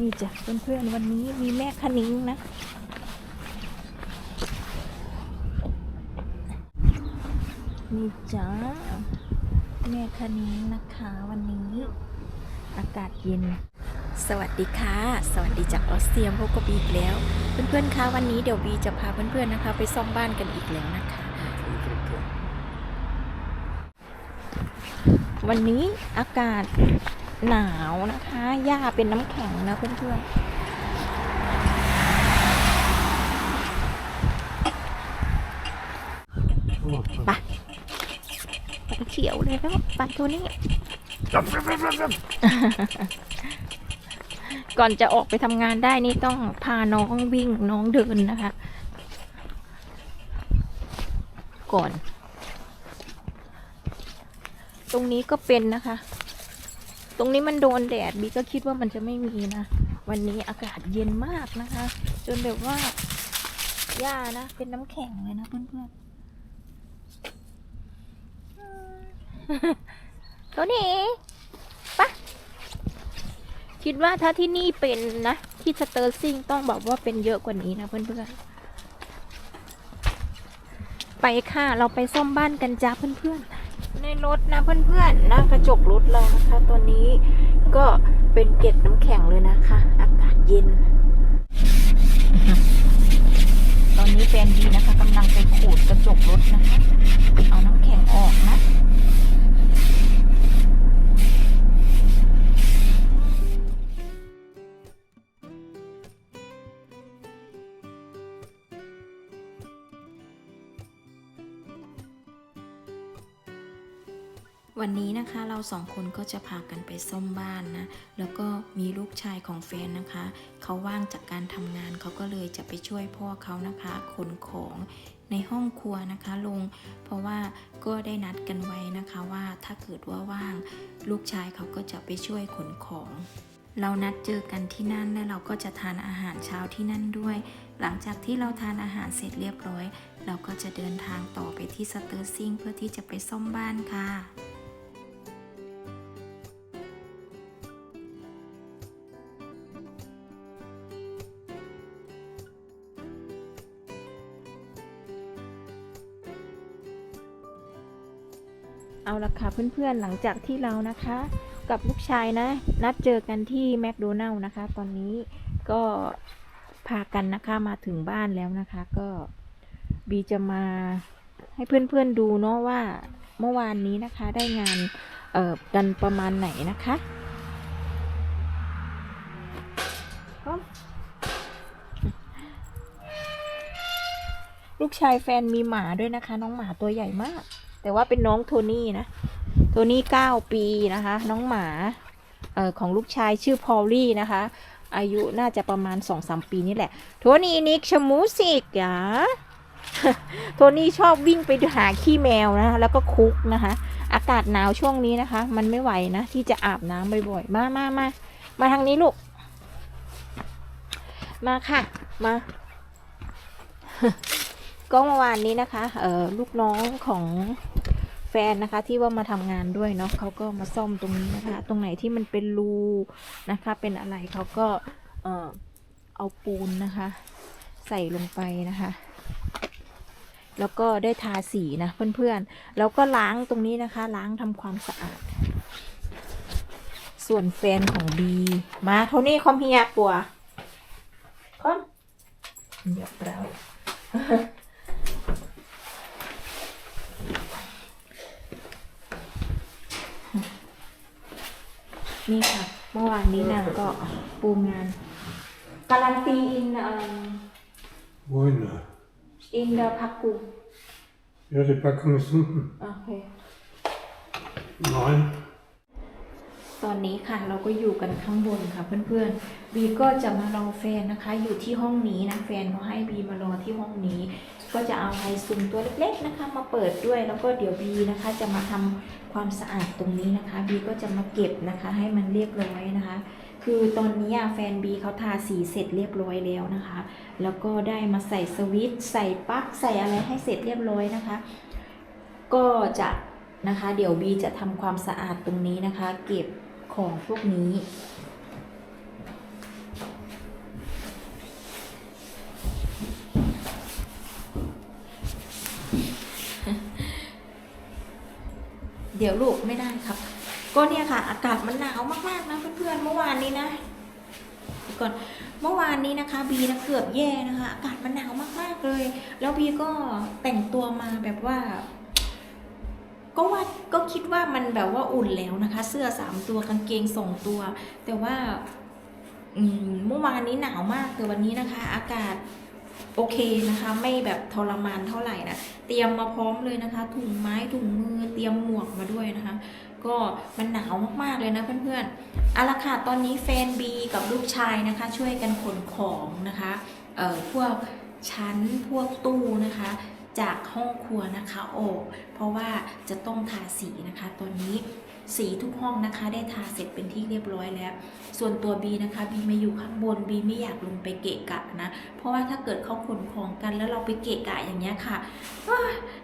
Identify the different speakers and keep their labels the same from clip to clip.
Speaker 1: นี่จ้ะเพื่อนๆวันนี้มีแม่คณิ้งนะ นี่จ้าแม่คณิ้งนะคะวันนี้อากาศเย็น สวัสดีค่ะ สวัสดีจากออสเตรียพบกับบีอีกแล้ว เพื่อนๆคะวันนี้เดี๋ยวบีจะพาเพื่อนๆนะคะ ไปซ่อมบ้านกันอีกแล้วนะคะ วันนี้อากาศ หนาวนะคะ หญ้าเป็นน้ำแข็งนะเพื่อนๆไปไปเขียวเลยแล้วไปตัวนี้ ก่อนจะออกไปทำงานได้นี่ต้องพาน้องวิ่งน้องเดินนะคะ ก่อน ตรงนี้ก็เป็นนะคะ ตรงนี้มันโดนแดดบีก็คิดว่ามันจะไม่มีนะ วันนี้อากาศเย็นมากนะคะ จนแบบว่าหญ้านะ เป็นน้ำแข็งเลยนะเพื่อนๆตัวนี้ปะคิดว่าถ้าที่นี่เป็นนะ ที่สเตอร์ซิงต้องบอกว่าเป็นเยอะกว่านี้นะเพื่อนๆไปค่ะ เราไปซ่อมบ้านกันจ้าเพื่อนๆ ในรถนะเพื่อนๆหน้ากระจกรถเรานะคะ ตัวนี้ก็เป็นเกล็ดน้ำแข็งเลยนะคะ อากาศเย็น นะคะ เราสองคนก็จะพากันไปซ่อมบ้านนะ แล้วก็มีลูกชายของแฟนนะคะ เขาว่างจากการทำงานเขาก็เลยจะไปช่วยพ่อเขานะคะขนของในห้องครัวนะคะลงเพราะว่าก็ได้นัดกันไว้นะคะว่าถ้าเกิดว่าว่าง ลูกชายเขาก็จะไปช่วยขนของ เรานัดเจอกันที่นั่นและเราก็จะทานอาหารเช้าที่นั่นด้วย หลังจากที่เราทานอาหารเสร็จเรียบร้อย เราก็จะเดินทางต่อไปที่สเตอร์ซิงเพื่อที่จะไปซ่อมบ้านค่ะ ละค่ะเพื่อนๆหลังจากที่เรานะคะ กับลูกชายนะ นัดเจอกันที่แมคโดนัลล์นะคะ ตอนนี้ก็พากันนะคะมาถึงบ้านแล้วนะคะ ก็บีจะมาให้เพื่อนๆดูเนาะว่าเมื่อวานนี้นะคะได้งานเอ่อกันประมาณไหนนะคะลูกชายแฟนมีหมาด้วยนะคะ น้องหมาตัวใหญ่มาก แต่ว่าเป็นน้องโทนี่นะ โทนี่เก้าปีนะคะ น้องหมาออของลูกชายชื่อพอลลี่นะคะ อายุน่าจะประมาณสองสามปีนี่แหละ โทนี่นิกชมูสิกอะโทนี่ชอบวิ่งไปหาขี้แมวนะคะแล้วก็คุกนะคะ อากาศหนาวช่วงนี้นะคะ มันไม่ไหวนะ ที่จะอาบน้ำบ่อยๆ มามามามาทางนี้ลูก มาค่ะ มา ก็เมื่อวานนี้นะคะเออลูกน้องของแฟนนะคะที่ว่ามาทำงานด้วยเนาะเขาก็มาซ่อมตรงนี้นะคะ ตรงไหนที่มันเป็นรูนะคะ เป็นอะไรเขาก็เออเอาปูนนะคะ ใส่ลงไปนะคะแล้วก็ได้ทาสีนะเพื่อนๆ แล้วก็ล้างตรงนี้นะคะ ล้างทำความสะอาด ส่วนแฟนของบีมาโทนี่คอมเฮียปัวคอมเดี๋ยวเรา นี่ค่ะ เมื่อวานนี้นางก็ปูงาน การันตีอินเอ่อ
Speaker 2: Bueno,
Speaker 1: อินเดอพักกู
Speaker 2: ja, die Packung ist unten.
Speaker 1: โอเค
Speaker 2: Nein.
Speaker 1: ตอนนี้ค่ะเราก็อยู่กันข้างบนค่ะเพื่อนๆบีก็จะมารอแฟนนะคะ อยู่ที่ห้องนี้นะแฟนเขาให้บีมารอที่ห้องนี้ ก็จะเอาไฮซุมตัวเล็กๆนะคะมาเปิดด้วยแล้วก็เดี๋ยวบีนะคะจะมาทำความสะอาดตรงนี้นะคะบีก็จะมาเก็บนะคะให้มันเรียบร้อยนะคะ คือตอนนี้แฟนบีเขาทาสีเสร็จเรียบร้อยแล้วนะคะ แล้วก็ได้มาใส่สวิตช์ใส่ปลั๊กใส่อะไรให้เสร็จเรียบร้อยนะคะ ก็จะนะคะเดี๋ยวบีจะทำความสะอาดตรงนี้นะคะ เก็บของพวกนี้ ดี๋ยวลูกไม่ได้ครับ ก็เนี่ยค่ะ อากาศมันหนาวมากๆนะเพื่อนๆเมื่อวานนี้นะก่อนเมื่อวานนี้นะคะ บีนะเกือบแย่นะคะ อากาศมันหนาวมากๆเลย แล้วบีก็แต่งตัวมาแบบว่า ก็ว่าก็คิดว่ามันแบบว่าอุ่นแล้วนะคะ เสื้อสามตัวกางเกงสองตัว แต่ว่าเมื่อวานนี้หนาวมากแต่วันนี้นะคะ อากาศ โอเคนะคะ ไม่แบบทรมานเท่าไหร่นะเตรียมมาพร้อมเลยนะคะ ถุงไม้ถุงมือเตรียมหมวกมาด้วยนะคะ ก็มันหนาวมากๆเลยนะเพื่อนๆอาละค่ะตอนนี้แฟนบีกับลูกชายนะคะ ช่วยกันขนของนะคะเอ่อพวกชั้นพวกตู้นะคะจากห้องครัวนะคะออกเพราะว่าจะต้องทาสีนะคะตอนนี้ สีทุกห้องนะคะ ได้ทาเสร็จเป็นที่เรียบร้อยแล้ว ส่วนตัวบีนะคะบีมาอยู่ข้างบนบีไม่อยากลงไปเกะกะนะ เพราะว่าถ้าเกิดเขาขนของกันแล้วเราไปเกะกะอย่างเงี้ยค่ะ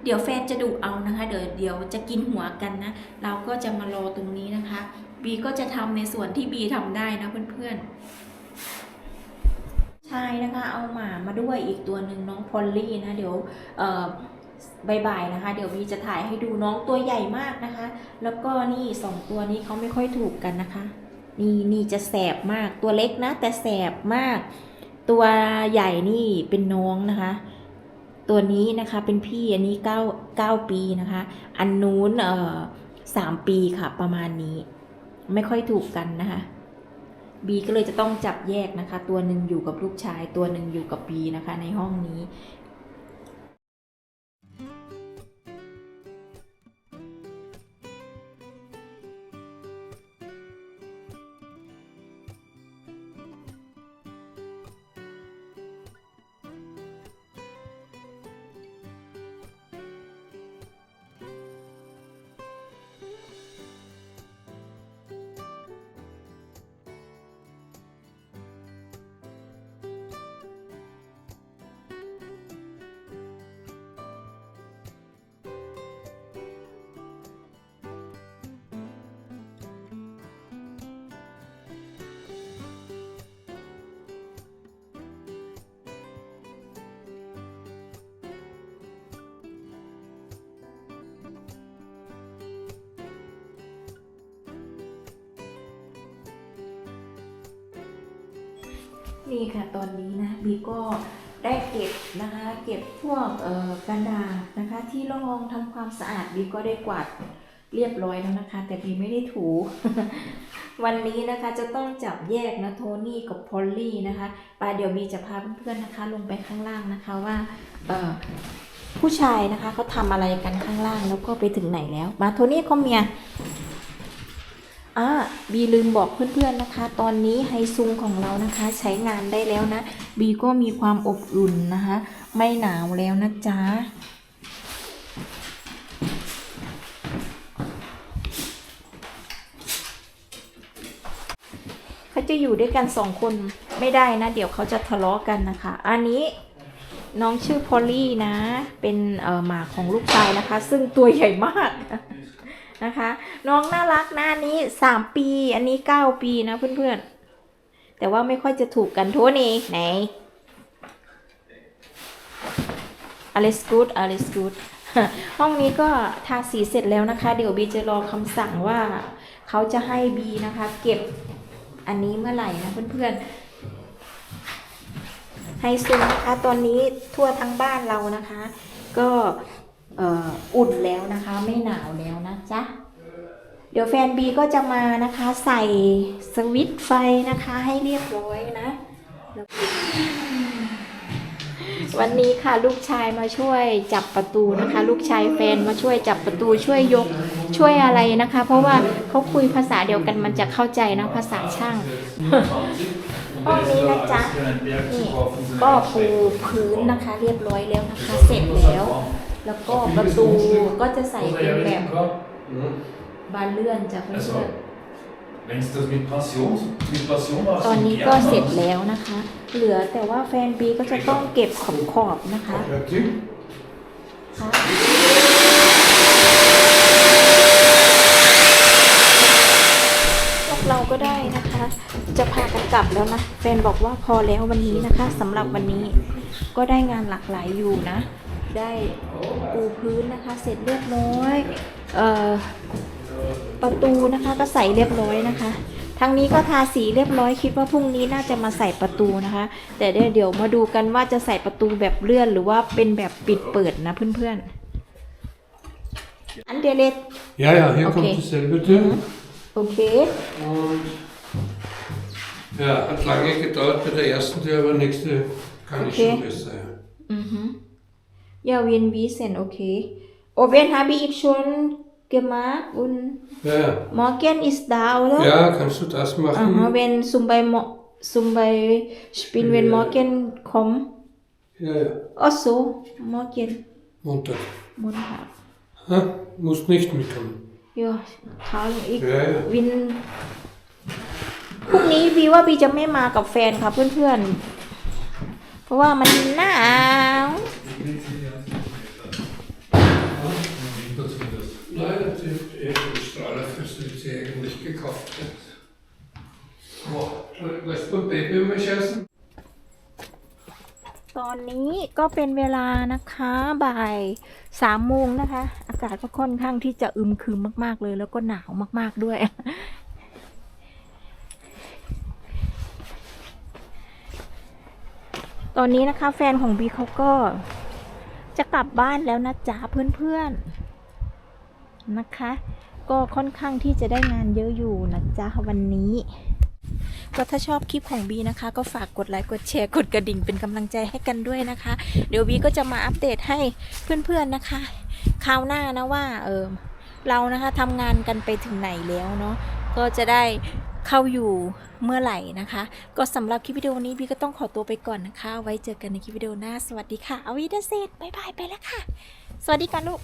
Speaker 1: เดี๋ยวแฟนจะดุเอานะคะ เดี๋ยวเดี๋ยวจะกินหัวกันนะ เราก็จะมารอตรงนี้นะคะบีก็จะทำในส่วนที่บีทำได้นะเพื่อนๆใช่นะคะ เอาหมามาด้วยอีกตัวหนึ่งน้องพอลลี่นะ เดี๋ยวเออ บายๆนะคะ เดี๋ยวบีจะถ่ายให้ดูน้องตัวใหญ่มากนะคะ แล้วก็นี่สองตัวนี้เขาไม่ค่อยถูกกันนะคะ นี่นี่จะแสบมากตัวเล็กนะ แต่แสบมาก ตัวใหญ่นี่เป็นน้องนะคะ ตัวนี้นะคะเป็นพี่อันนี้เก้าเก้าปีนะคะ อันนู้นเอ่อสามปีค่ะ ประมาณนี้ ไม่ค่อยถูกกันนะคะบีก็เลยจะต้องจับแยกนะคะ ตัวหนึ่งอยู่กับลูกชาย ตัวหนึ่งอยู่กับบีนะคะ ในห้องนี้ นี่ค่ะตอนนี้นะบีก็ได้เก็บนะคะเก็บพวกกระดาษนะคะ ที่รองทำความสะอาดบีก็ได้กวาดเรียบร้อยแล้วนะคะ แต่บีไม่ได้ถู วันนี้นะคะจะต้องจับแยกนะโทนี่กับพอลลี่นะคะไปเดี๋ยวบีจะพาเพื่อนๆนะคะ ลงไปข้างล่างนะคะว่าเผู้ชายนะคะเขาทำอะไรกันข้างล่างแล้วก็ไปถึงไหนแล้ว มาโทนี่เขาเมีย อ่าบีลืมบอกเพื่อนๆนะคะ ตอนนี้ไฮซุงของเรานะคะ ใช้งานได้แล้วนะ บีก็มีความอบอุ่นนะคะ ไม่หนาวแล้วนะจ๊ะเขาจะอยู่ด้วยกันสองคนไม่ได้นะ เดี๋ยวเขาจะทะเลาะกันนะคะ อันนี้น้องชื่อพอลลี่นะ เป็นเอ่อหมาของลูกชายนะคะ ซึ่งตัวใหญ่มาก นะคะ น้องน่ารักนะอันนี้สามปี อันนี้เก้าปีนะเพื่อนๆ แต่ว่าไม่ค่อยจะถูกกันโทนี่ไหน Alice good Alice good ห้องนี้ก็ทาสีเสร็จแล้วนะคะ เดี๋ยวบีจะรอคำสั่งว่าเขาจะให้บีนะคะ เก็บอันนี้เมื่อไหร่นะเพื่อนๆไฮซูมนะคะ ตอนนี้ทั่วทั้งบ้านเรานะคะ ก็ อุ่นแล้วนะคะ ไม่หนาวแล้วนะจ๊ะ เดี๋ยวแฟนบีก็จะมานะคะ ใส่สวิตไฟนะคะให้เรียบร้อยนะววันนี้ค่ะลูกชายมาช่วยจับประตูนะคะ ลูกชายแฟนมาช่วยจับประตูช่วยยกช่วยอะไรนะคะ เพราะว่าเขาคุยภาษาเดียวกันมันจะเข้าใจนะภาษาช่างห้องนี้นะจ๊ะนี่ก็ปูพื้นนะคะ เรียบร้อยแล้วนะคะ เสร็จแล้ว แล้วก็ประตูก็จะใส่เป็นแบบบานเลื่อนจากเพื่อน
Speaker 3: Wenn es das mit Passion, mit Passion
Speaker 1: ๆ
Speaker 3: machst,
Speaker 1: ตอนนี้
Speaker 3: mit
Speaker 1: ก็
Speaker 3: Gern
Speaker 1: เสร็จ
Speaker 3: machst,
Speaker 1: แล้วนะคะ เหลือแต่ว่าแฟนบีก็จะต้องเก็บขอบขอบๆนะคะ
Speaker 2: Fertig?
Speaker 1: ค่ะพวกเราก็ได้นะคะ จะพากันกลับแล้วนะแฟนบอกว่าพอแล้ววันนี้นะคะสำหรับวันนี้ก็ได้งานหลากหลายอยู่นะ ได้ปูพื้นนะคะ เสร็จเรียบร้อยเอ่อประตูนะคะก็ใส่เรียบร้อยนะคะทางนี้ก็ทาสีเรียบร้อยคิดว่าพรุ่งนี้น่าจะมาใส่ประตูนะคะ แต่เดี๋ยวเดี๋ยวมาดูกันว่าจะใส่ประตูแบบเลื่อนหรือว่าเป็นแบบปิดเปิดนะเพื่อนๆอันเดเลต
Speaker 2: Ja, ja, hier
Speaker 1: Okay.
Speaker 2: kommt dasselbe Tür.
Speaker 1: โอเค
Speaker 2: Und ja, hat lange gedauert bei der ersten Tür, aber nächste kann ich
Speaker 1: Okay.
Speaker 2: schon besser. Ja.
Speaker 1: อือฮึยาวินวีเซนโอเคโอเวนฮาบีอีกชนเกมาอุน
Speaker 2: Ja, ja.
Speaker 1: มอร์เกนอิสดาวแล้ว
Speaker 2: ja, kannst du das
Speaker 1: อ่าฮะ
Speaker 2: machen?
Speaker 1: เวนซุมไบมอซุมไบสปินเวนมอร์เกนคอม
Speaker 2: Ja, ja.
Speaker 1: ออโซมอร์เกน
Speaker 2: Montag.
Speaker 1: บนค่ะ
Speaker 2: Ha? Musst nicht mitkommen.
Speaker 1: ยอทางอีก
Speaker 2: Ja, ja.
Speaker 1: วินพรุ่งนี้บีว่าบีจะไม่มากับแฟนค่ะเพื่อนๆ เพราะว่ามันหนาว
Speaker 2: Nein, die die Strahlerfüße, die sie gekauft.
Speaker 1: ตอนนี้ก็เป็นเวลานะคะบ่ายสามโมงนะคะ อากาศก็ค่อนข้างที่จะอึมครึมมาก ๆ เลย แล้วก็หนาวมาก ๆ ด้วย ตอนนี้นะคะแฟนของบีเขาก็จะกลับบ้านแล้วนะจ๊ะเพื่อน ๆ นะคะ ก็ค่อนข้างที่จะได้งานเยอะอยู่นะจ๊ะวันนี้ ก็ถ้าชอบคลิปของบีนะคะ ก็ฝากกดไลค์กดแชร์กดกระดิ่งเป็นกำลังใจให้กันด้วยนะคะ เดี๋ยวบีก็จะมาอัปเดตให้เพื่อนๆนะคะคราวหน้านะว่าเออเรานะคะทำงานกันไปถึงไหนแล้วเนาะก็จะได้เข้าอยู่เมื่อไหร่นะคะ ก็สำหรับคลิปวิดีโอนี้บีก็ต้องขอตัวไปก่อนนะคะ ไว้เจอกันในคลิปวิดีโอหน้า สวัสดีค่ะ เอาวีดาเซตบายบายไปแล้วค่ะ สวัสดีกันลูก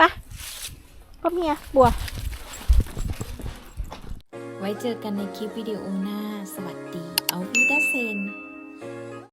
Speaker 1: ปะก็เมียบัว ไว้เจอกันในคลิปวิดีโอหน้า สวัสดี เอาวิดาเซน